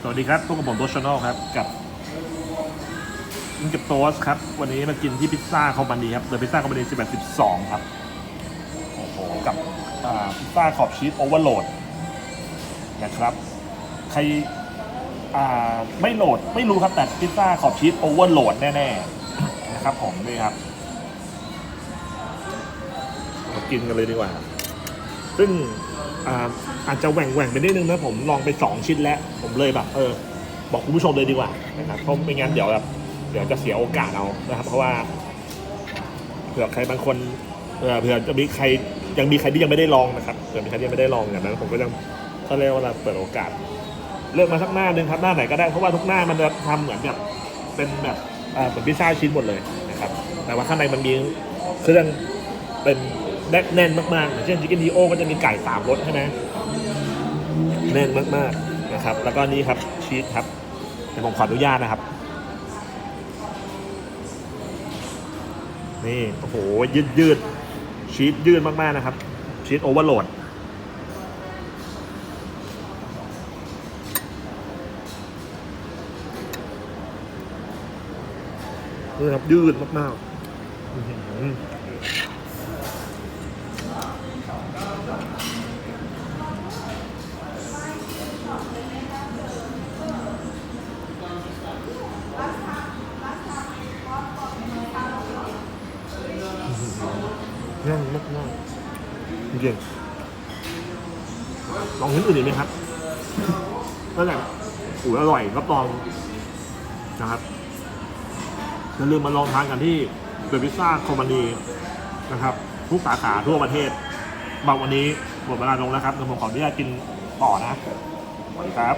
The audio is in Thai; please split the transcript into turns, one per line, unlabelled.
สวัสดีครับพวกกับผมโตชนอลครับกับกินกับโตสครับ วันนี้มากินที่พิซซ่าคอมพานีครับเดอะพิซซ่าคอมพานี11 12ครับ โอ้โห กับพิซซ่าขอบชีสโอเวอร์โหลดนะครับ ใครไม่โหลดไม่รู้ครับ แต่พิซซ่าขอบชีสโอเวอร์โหลดแน่ๆ นะครับผมนี่ครับมากินกันเลยดีกว่า ซึ่ง อาอาจจะแหว่งแหว่งไปนิดนึงนะผมลองไปสองชิ้นแล้ว ผมเลยแบบ เออ บอกคุณผู้ชมเลยดีกว่านะครับเพราะไม่งั้นเดี๋ยวแบบเดี๋ยวจะเสียโอกาสเอานะครับ เพราะว่าเผื่อใครบางคนเผื่อเผื่อจะมีใครยังมีใครที่ยังไม่ได้ลองนะครับเผื่อมีใครที่ยังไม่ได้ลองอย่างนั้นผมก็ยังก็เรียกว่าเปิดโอกาส เลือกมาสักหน้าหนึ่งครับหน้าไหนก็ได้เพราะว่าทุกหน้ามันจะทำเหมือนแบบเป็นแบบเหมือนพิซซ่าชิ้นหมดเลยนะครับ แต่ว่าข้างในมันมีเครื่องเป็น แน่นมากๆอย่างเช่นชิคเก้นทีโอก็จะมีไก่สามรสใช่ไหมแน่นมากๆนะครับ แล้วก็นี่ครับชีสครับเดี๋ยวผมขออนุญาตนะครับ นี่โอ้โหยืดยืดๆชีสยืดมากๆนะครับ ชีสโอเวอร์โหลดนี่ครับยืดมากๆ น่นมากๆจริงลองชิ้นอื่นอีกไหมครับนั่นแหละอุ้ยอร่อยรับรองนะครับอย่าลืมมาลองทานกันที่เดอะพิซซ่าคอมพานีนะครับ ทุกสาขาทั่วประเทศบางวันนี้หมดเวลาลงแล้วครับเดี๋ยวผมขออนุญาตกินต่อนะสวัสดีครับ